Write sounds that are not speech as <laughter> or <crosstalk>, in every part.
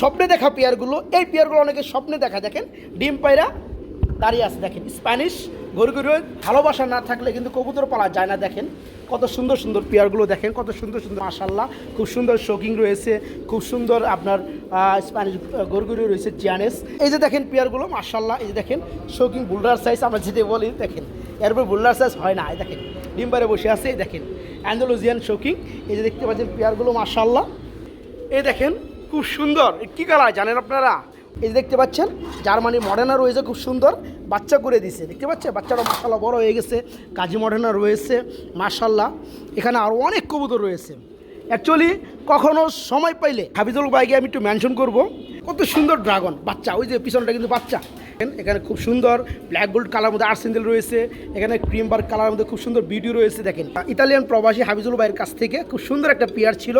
স্বপ্নে দেখা পেয়ারগুলো, এই পেয়ারগুলো অনেকে স্বপ্নে দেখা, দেখেন, ডিম পায়রা দাঁড়িয়ে আছে, দেখেন স্প্যানিশ গরু গরু, ভালোবাসা না থাকলে কিন্তু কবুতর পালা যায় না, দেখেন, কত সুন্দর সুন্দর পেয়ারগুলো দেখেন, কত সুন্দর সুন্দর মাশাল্লাহ খুব সুন্দর শোকিং রয়েছে, খুব সুন্দর আপনার স্প্যানিশ গরু গরু রয়েছে জিয়ানেস এই যে দেখেন পেয়ারগুলো মাশাল্লাহ এই যে দেখেন শোকিং বুলডার সাইজ আমরা যেটা বলি, দেখেন, এরপর বুলডার সাইজ হয় না, এই দেখেন, ডিম পায়রা বসে আছে, এই দেখেন অ্যান্ডোলোজিয়ান শোকিং এই যে দেখতে পাচ্ছেন পেয়ারগুলো মাশাল্লাহ এই দেখেন খুব সুন্দর। কি কালার? জানেন আপনারা? এই দেখতে পাচ্ছেন, জার্মানি মডেনা রয়েছে খুব সুন্দর। বাচ্চা করে দিছে, দেখতে পাচ্ছেন? বাচ্চারা মাসাল্লাহ বড় হয়ে গেছে, কাজী মডেনা রয়েছে মাসাল্লাহ এখানে আরও অনেক কবুতর রয়েছে। অ্যাকচুয়ালি কখনো সময় পাইলে হাফিজুল বাইকে আমি একটু মেনশন করব। কত সুন্দর ড্রাগন বাচ্চা, ওই যে পিছনটা কিন্তু বাচ্চা। এখানে খুব সুন্দর ব্ল্যাক গোল্ড কালার মধ্যে আর্সেন্ডেল রয়েছে, এখানে ক্রিম বার কালার মধ্যে খুব সুন্দর ভিডিও রয়েছে, দেখেন। ইতালিয়ান প্রবাসী হাবিজুল ভাইয়ের কাছ থেকে খুব সুন্দর একটা পেয়ার ছিল,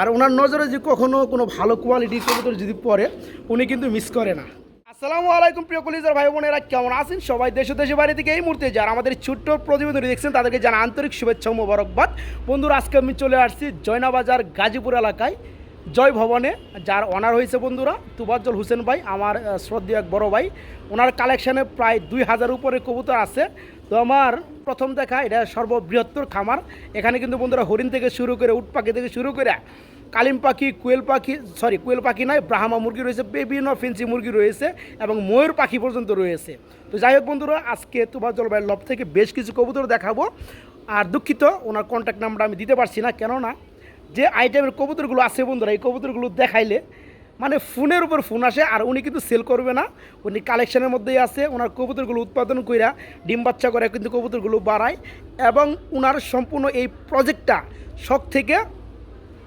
আর ওনার নজরে যে কখনো কোনো ভালো কোয়ালিটির কবুতর যদি পড়ে উনি কিন্তু মিস করে না। আসসালামু আলাইকুম প্রিয় কলিজার ভাই বোনেরা, কেমন আছেন? সবাই দেশ দেশে বাড়ি থেকে এই মুহূর্তে যারা আমাদের ছোট্ট প্রতিবেদন দেখছেন, তাদেরকে জানা আন্তরিক শুভেচ্ছা ও মোবারকবাদ। বন্ধুরা, আজকে আমি চলে আসছি জয়নাবাজার গাজীপুর এলাকায়। জয় ভবনে, যার অনার হয়েছে বন্ধুরা তুবাজ্জল হোসেন ভাই, আমার শ্রদ্ধেয় এক বড় ভাই। ওনার কালেকশানে প্রায় দুই হাজার উপরে কবুতর আছে। তো আমার প্রথম দেখা, এটা সর্ববৃহত্তর খামার। এখানে কিন্তু বন্ধুরা হরিণ থেকে শুরু করে উট পাখি থেকে শুরু করে কালিম পাখি, কুয়েল পাখি সরি কুয়েল পাখি নয়, ব্রাহ্মা মুরগি রয়েছে, বিভিন্ন ফেন্সি মুরগি রয়েছে এবং ময়ূর পাখি পর্যন্ত রয়েছে। তো যাই হোক বন্ধুরা, আজকে তুবাজ্জল ভাইয়ের লব থেকে বেশ কিছু কবুতর দেখাবো। আর দুঃখিত, ওনার কন্ট্যাক্ট নাম্বার আমি দিতে পারছি না, কেননা যে আইটেমের কবুতরগুলো আছে বন্ধুরা, এই কবুতরগুলো দেখাইলে মানে ফোনের উপর ফোন আসে, আর উনি কিন্তু সেল করবে না। উনি কালেকশনের মধ্যেই আছে, ওনার কবুতরগুলো উৎপাদন কইরা, ডিম বাচ্চা করে কিন্তু কবুতরগুলো বাড়ায় এবং ওনার সম্পূর্ণ এই প্রজেক্টটা শখ থেকে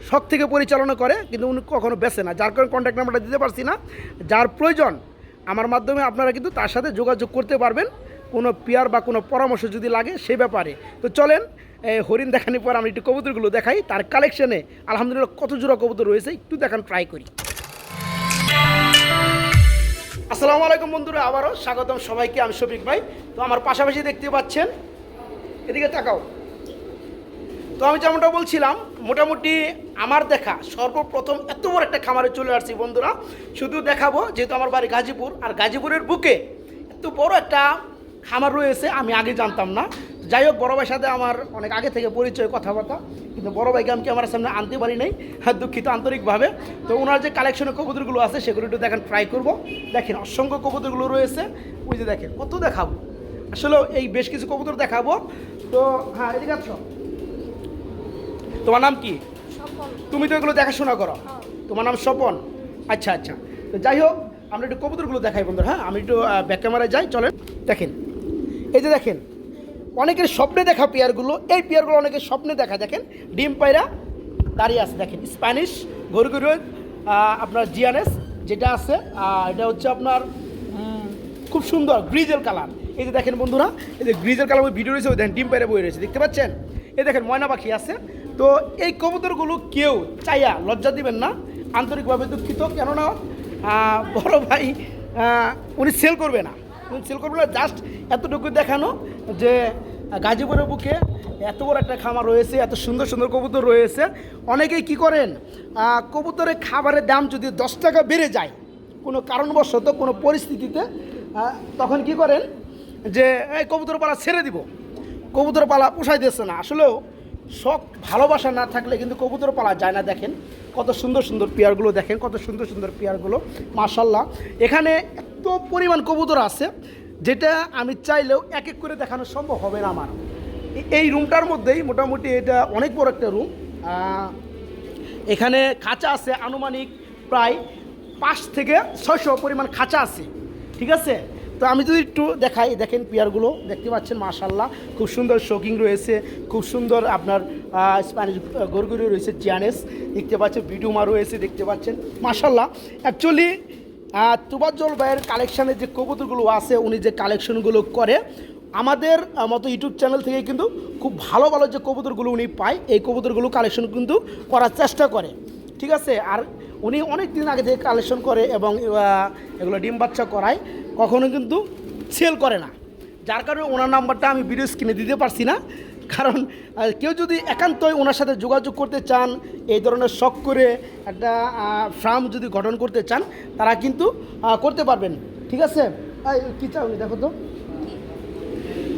শখ থেকে পরিচালনা করে, কিন্তু উনি কখনো বেছে না। যার কারণে কন্ট্যাক্ট নাম্বারটা দিতে পারছি না। যার প্রয়োজন, আমার মাধ্যমে আপনারা কিন্তু তার সাথে যোগাযোগ করতে পারবেন। কোনো পেয়ার বা কোনো পরামর্শ যদি লাগে সে ব্যাপারে। তো চলেন হরিণ দেখানোর পর আমি একটু কবুতরগুলো দেখাই। তার কালেকশনে আলহামদুলিল্লাহ কত জোড়া কবুতর রয়েছে, একটু দেখান ট্রাই করি। আসসালামু আলাইকুম বন্ধুরা, আবারও স্বাগতম সবাইকে, আমি শফিক ভাই। তো আমার পাশাপাশি দেখতে পাচ্ছেন, এদিকে তাকাও। তো আমি যেমনটা বলছিলাম, মোটামুটি আমার দেখা সর্বপ্রথম এত বড় একটা খামারে চলে আসছি বন্ধুরা। শুধু দেখাবো, যেহেতু আমার বাড়ি গাজীপুর, আর গাজীপুরের বুকে এত বড় একটা খামার রয়েছে, আমি আগে জানতাম না। যাই হোক বড় ভাইয়ের সাথে আমার অনেক আগে থেকে পরিচয় কথাবার্তা কিন্তু বড় ভাইকে আমি আমার সামনে আনতে পারি নাই হ্যাঁ দুঃখিত আন্তরিকভাবে। তো ওনার যে কালেকশনের কবুতরগুলো আছে সেগুলো একটু দেখেন ট্রাই করব। দেখেন অসংখ্য কবুতরগুলো রয়েছে। ওই যে দেখেন কত দেখাবো। আসলে এই বেশ কিছু কবুতর দেখাবো। তো হ্যাঁ এদিকে আছো তোমার নাম কি? তুমি তো এগুলো দেখাশোনা করো। তোমার নাম স্বপন? আচ্ছা আচ্ছা। তো যাই হোক আমরা একটু কবুতরগুলো দেখাই বন্ধুরা। হ্যাঁ আমি একটু ব্যাক ক্যামেরায় যাই চলেন। দেখেন এই যে দেখেন অনেকের স্বপ্নে দেখা পেয়ারগুলো, এই পেয়ারগুলো অনেকের স্বপ্নে দেখা, দেখেন, ডিম পায়রা দাঁড়িয়ে আছে, দেখেন, স্প্যানিশ গরু গরু আপনার জিয়ানেস যেটা আছে এটা হচ্ছে আপনার খুব সুন্দর গ্রিজেল কালার। এই যে দেখেন বন্ধুরা, এই যে গ্রিজেল কালার ভিডিও রয়েছে, ওই দেখেন ডিম পায়রা বই রয়েছে, দেখতে পাচ্ছেন? এই দেখেন ময়না পাখি আছে। তো এই কবুতরগুলো কেউ চাইয়া লজ্জা দিবেন না, আন্তরিকভাবে দুঃখিত। কেননা বড় ভাই উনি সেল করবে না। সেল জাস্ট এতটুকু দেখানো যে, গাজীপুরের বুকে এত বড় একটা খামার রয়েছে, এত সুন্দর সুন্দর কবুতর রয়েছে। অনেকেই কি করেন কবুতরের খাবারের দাম যদি দশ টাকা বেড়ে যায়, কোনো কারণবশত কোনো পরিস্থিতিতে তখন কি করেন যে, এই কবুতর পালা ছেড়ে দিব। কবুতর পালা পোষাই দিচ্ছে না। আসলেও শখ, ভালোবাসা না থাকলে কিন্তু কবুতর পালা যায় না। দেখেন কত সুন্দর সুন্দর পেয়ারগুলো, দেখেন কত সুন্দর সুন্দর পেয়ারগুলো। মার্শাল্লাহ এখানে পরিমাণ কবুতর আছে, যেটা আমি চাইলেও এক এক করে দেখানো সম্ভব হবে না আমার। এই রুমটার মধ্যেই মোটামুটি এটা অনেক বড় একটা রুম। এখানে খাঁচা আছে আনুমানিক প্রায় পাঁচ থেকে ছয়শো পরিমাণ খাঁচা আছে, ঠিক আছে? তো আমি যদি একটু দেখাই, দেখেন পেয়ারগুলো, দেখতে পাচ্ছেন মাশাল্লাহ খুব সুন্দর শোকিং রয়েছে, খুব সুন্দর আপনার স্প্যানিশ গরগুরি রয়েছে জিয়ানেস দেখতে পাচ্ছেন বিডুমা রয়েছে, দেখতে পাচ্ছেন মাশাল্লাহ অ্যাকচুয়ালি তুবাজ্জল ভাইয়ের কালেকশানের যে কবুতরগুলো আছে, উনি যে কালেকশনগুলো করে, আমাদের মতো ইউটিউব চ্যানেল থেকে কিন্তু খুব ভালো ভালো যে কবুতরগুলো উনি পায়, এই কবুতরগুলো কালেকশন কিন্তু করার চেষ্টা করে। ঠিক আছে? আর উনি অনেক দিন আগে থেকে কালেকশন করে এবং এগুলো ডিম বাচ্চা করায়, কখনো কিন্তু সেল করে না। যার কারণে ওনার নাম্বারটা আমি ভিডিও স্ক্রিনে দিতে পারছি না। কারণ কেউ যদি একান্তই ওনার সাথে যোগাযোগ করতে চান, এই ধরনের শখ করে একটা ফার্ম যদি গঠন করতে চান, তারা কিন্তু করতে পারবেন। ঠিক আছে? কি চাও দেখো তো।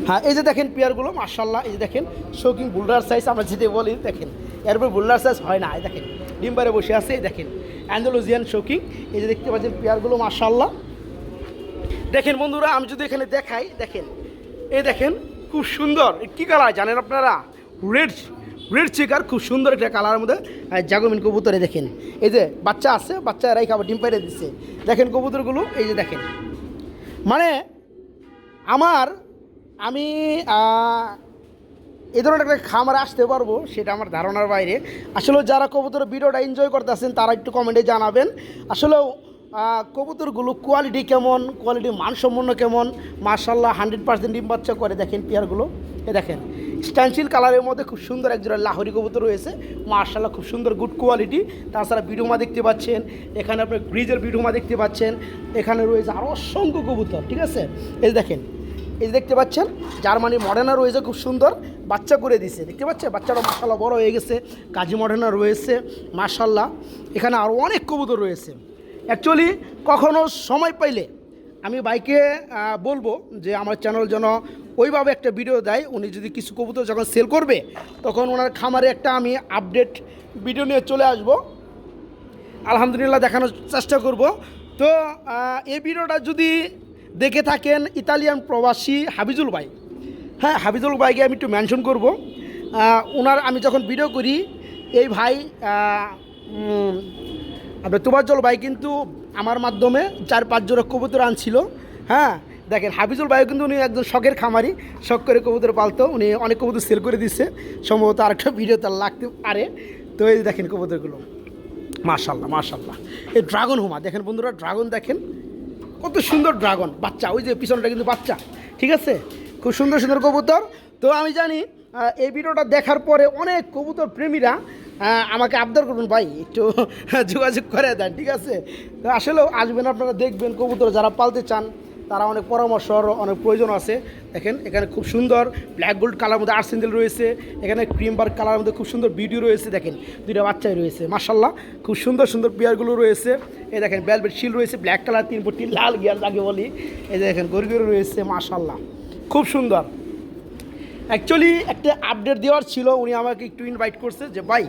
হ্যাঁ এই যে দেখেন পেয়ারগুলো মার্শাল্লাহ এই যে দেখেন শৌকিং বুলডার সাইজ আমরা যেতে বলি, দেখেন, এরপর বুলডার সাইজ হয় না, এই দেখেন ডিম্বারে বসে আছে, এই দেখেন, অ্যান্ডোলোজিয়ান শৌকিং এই যে দেখতে পাচ্ছেন পেয়ারগুলো মার্শাল্লাহ দেখেন বন্ধুরা, আমি যদি এখানে দেখাই, দেখেন, এই দেখেন খুব সুন্দর। কি কালার জানেন আপনারা? রেড রেড চেকার খুব সুন্দর একটা কালারের মধ্যে জাগমিন কবুতরে দেখেন। এই যে বাচ্চা আছে বাচ্চা এরাই খাবার ডিম পেড়ে দিচ্ছে। দেখেন কবুতরগুলো, এই যে দেখেন। মানে আমার, আমি এ ধরনের একটা খামারে আসতে পারব, সেটা আমার ধারণার বাইরে। আসলে যারা কবুতর ভিডিওটা এনজয় করতে করতেছেন, তারা একটু কমেন্টে জানাবেন। আসলেও কবুতরগুলো কোয়ালিটি কেমন? কোয়ালিটি মানসম্পন্ন কেমন? মার্শাল্লাহ হান্ড্রেড পার্সেন্ট ডিম বাচ্চা করে দেখেন পেয়ারগুলো। এ দেখেন স্ট্যান্সিল কালারের মধ্যে খুব সুন্দর একজোড়া লাহরি কবুতর রয়েছে। মার্শাল্লাহ খুব সুন্দর গুড কোয়ালিটি তাছাড়া বিডুমা দেখতে পাচ্ছেন, এখানে আপনার গ্রিজের বিডুমা দেখতে পাচ্ছেন, এখানে রয়েছে আরও অসংখ্য কবুতর, ঠিক আছে? এই দেখেন, এই দেখতে পাচ্ছেন, জার্মানি মডার্না রয়েছে, খুব সুন্দর, বাচ্চা করে দিছে, দেখতে পাচ্ছেন? বাচ্চাটা মাসাল্লাহ বড় হয়ে গেছে, কাজী মডার্না রয়েছে মার্শাল্লাহ এখানে আরও অনেক কবুতর রয়েছে। অ্যাকচুয়ালি কখনো সময় পাইলে আমি বাইকে বলব যে আমার চ্যানেল যেন ওইভাবে একটা ভিডিও দেয়। উনি যদি কিছু কবুতর যখন সেল করবে, তখন ওনার খামারে একটা আমি আপডেট ভিডিও নিয়ে চলে আসব। আলহামদুলিল্লাহ দেখানোর চেষ্টা করব। তো এই ভিডিওটা যদি দেখে থাকেন ইতালিয়ান প্রবাসী হাবিজুল ভাই। হ্যাঁ হাবিজুল ভাইকে আমি একটু মেনশন করব। ওনার আমি যখন ভিডিও করি, এই ভাই আপনার তুবাজ্জল ভাই কিন্তু আমার মাধ্যমে চার, পাঁচ জোড়া কবুতর আনছিল। হ্যাঁ দেখেন, হাফিজুল ভাইও কিন্তু উনি একজন শখের খামারি, শখ করে কবুতর পালতো। উনি অনেক কবুতর সেল করে দিচ্ছে সম্ভবত আরেকটা ভিডিও তার লাগতে পারে। তো এই দেখেন কবুতরগুলো। মাশাল্লাহ মাশাল্লাহ এই ড্রাগন হুমা, দেখেন বন্ধুরা ড্রাগন দেখেন। কত সুন্দর ড্রাগন বাচ্চা। ওই যে পিছনটা কিন্তু বাচ্চা, ঠিক আছে? খুব সুন্দর সুন্দর কবুতর। তো আমি জানি এই ভিডিওটা দেখার পরে অনেক কবুতর প্রেমীরা আমাকে আবদার করবেন, ভাই, একটু <laughs> যোগাযোগ করে দেন, ঠিক আছে? তো আসলেও আসবেন, আপনারা দেখবেন কবুতর যারা পালতে চান, তারা অনেক পরামর্শ অনেক প্রয়োজন আছে। দেখেন, এখানে খুব সুন্দর ব্ল্যাক গোল্ড কালার মধ্যে আর্সেন্ডেল রয়েছে, এখানে ক্রিম বার কালার মধ্যে খুব সুন্দর ভিডিও রয়েছে, দেখেন, দুইটা বাচ্চাই রয়েছে মার্শাল্লাহ খুব সুন্দর সুন্দর পেয়ারগুলো রয়েছে। এই দেখেন বেলভেট শিল রয়েছে ব্ল্যাক কালার তিন ফুটি লাল গিয়ার লাগে বলি। এই দেখেন, গরু রয়েছে মার্শাল্লাহ খুব সুন্দর। অ্যাকচুয়ালি একটা আপডেট দেওয়ার ছিল, উনি আমাকে একটু ইনভাইট করছে যে, ভাই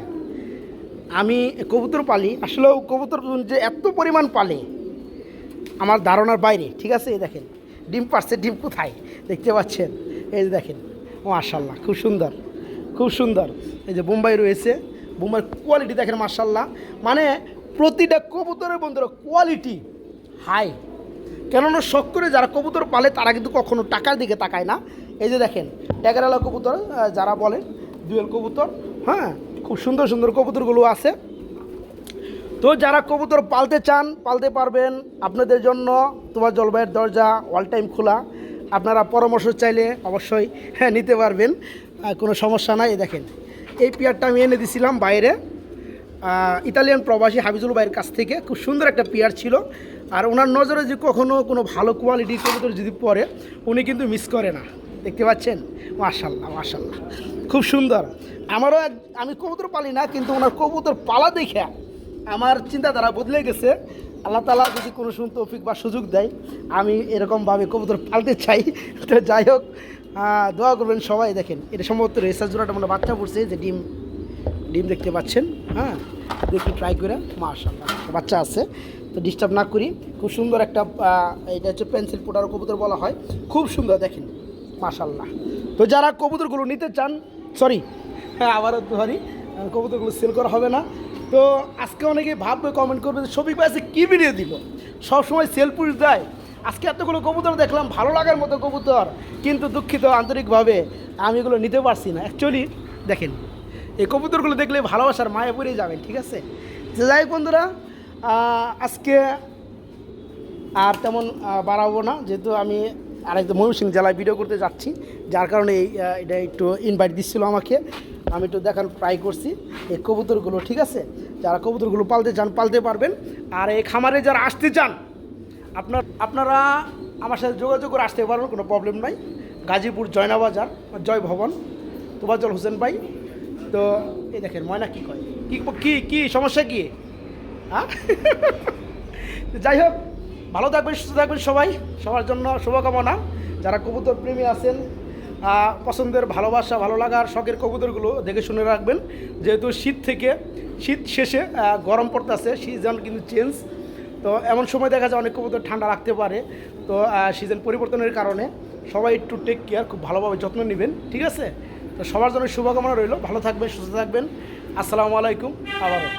আমি কবুতর পালি, আসলেও কবুতর যে এত পরিমাণ পালে, আমার ধারণার বাইরে, ঠিক আছে? এই দেখেন, ডিম পারছে, ডিম কোথায়? দেখতে পাচ্ছেন? এই যে দেখেন মার্শাল্লাহ খুব সুন্দর খুব সুন্দর। এই যে বোম্বাই রয়েছে, বোম্বাইয়ের কোয়ালিটি দেখেন মার্শাল্লাহ মানে প্রতিটা কবুতরের বন্ধুরা কোয়ালিটি হাই কেননা শখ করে যারা কবুতর পালে, তারা কিন্তু কখনো টাকার দিকে তাকায় না। এই যে দেখেন ট্যাগারালা কবুতর যারা বলেন, দুয়েল কবুতর হ্যাঁ? খুব সুন্দর সুন্দর কবুতরগুলো আছে। তো যারা কবুতর পালতে চান, পালতে পারবেন। আপনাদের জন্য তোমার জলবায়ুর দরজা অল টাইম খোলা। আপনারা পরামর্শ চাইলে অবশ্যই হ্যাঁ নিতে পারবেন। কোনো সমস্যা নাই দেখেন। এই পেয়ারটা আমি এনে দিছিলাম বাইরে। ইতালিয়ান প্রবাসী হাবিজুল ভাইয়ের কাছ থেকে। খুব সুন্দর একটা পেয়ার ছিল। আর ওনার নজরে যে কখনও কোনো ভালো কোয়ালিটির কবুতর যদি পরে, উনি কিন্তু মিস করে না। দেখতে পাচ্ছেন? মাশাল্লাহ মাশাল্লাহ খুব সুন্দর। আমারও এক আমি কবুতর পালি না, কিন্তু ওনার কবুতর পালা দেখে আমার চিন্তাধারা বদলে গেছে। আল্লাহ তালা যদি কোনো শুন তৌফিক বা সুযোগ দেয়, আমি এরকমভাবে কবুতর পালতে চাই। <laughs> তো যাই হোক দোয়া করবেন সবাই। দেখেন, এটা সম্ভবত রেসার জোড়াটা মানে বাচ্চা পড়ছে, যে ডিম ডিম দেখতে পাচ্ছেন হ্যাঁ? দেখি ট্রাই করে মাশাল্লাহ বাচ্চা আছে। তো ডিস্টার্ব না করি। খুব সুন্দর একটা এটা হচ্ছে পেন্সিল পোটার কবুতর বলা হয়। খুব সুন্দর, দেখেন। মাশাল্লাহ তো যারা কবুতরগুলো নিতে চান সরি হ্যাঁ আবারও সরি কবুতরগুলো সেল করা হবে না। তো আজকে অনেকে ভাববে কমেন্ট করবে যে শফিক ভাই আজকে কী ভিডিও দিল সবসময় সেল পুশ দেয়। আজকে এতগুলো কবুতর দেখলাম, ভালো লাগার মতো কবুতর, কিন্তু দুঃখিত আন্তরিকভাবে আমি এগুলো নিতে পারছি না। অ্যাকচুয়ালি দেখেন, এই কবুতরগুলো দেখলে ভালোবাসার মায়ে পড়ে যাবেন ঠিক আছে? যে যাই বন্ধুরা আজকে আর তেমন বাড়াবো না, যেহেতু আমি আরেকটা ময়মনসিংহ জেলায় ভিডিও করতে যাচ্ছি। যার কারণে এটা একটু ইনভাইট দিচ্ছিল আমাকে। আমি একটু দেখার ট্রাই করছি এই কবুতরগুলো, ঠিক আছে? যারা কবুতরগুলো পালতে চান, পালতে পারবেন। আর এই খামারে যারা আসতে চান, আপনার, আপনারা আমার সাথে যোগাযোগ করে আসতে পারবেন, কোনো প্রবলেম নাই। গাজীপুর জয়নাবাজার, জয় ভবন, তোবাজল হোসেন ভাই। তো, এই দেখেন, ময়না কী কয়? কী, কি, সমস্যা কী? হ্যাঁ? <laughs> যাই হোক ভালো থাকবেন, সুস্থ থাকবেন সবাই। সবার জন্য শুভকামনা। যারা কবুতর প্রেমী আছেন পছন্দের ভালোবাসা, ভালো লাগার শখের কবুতরগুলো দেখে শুনে রাখবেন। যেহেতু শীত থেকে, শীত শেষে গরম পড়তেছে সিজন কিন্তু চেঞ্জ তো এমন সময় দেখা যায় অনেক কবুতর ঠান্ডা রাখতে পারে। তো সিজন পরিবর্তনের কারণে সবাই একটু টেক কেয়ার খুব ভালোভাবে যত্ন নেবেন, ঠিক আছে? তো সবার জন্য শুভকামনা রইল। ভালো থাকবেন, সুস্থ থাকবেন। আসসালামু আলাইকুম, আবারও।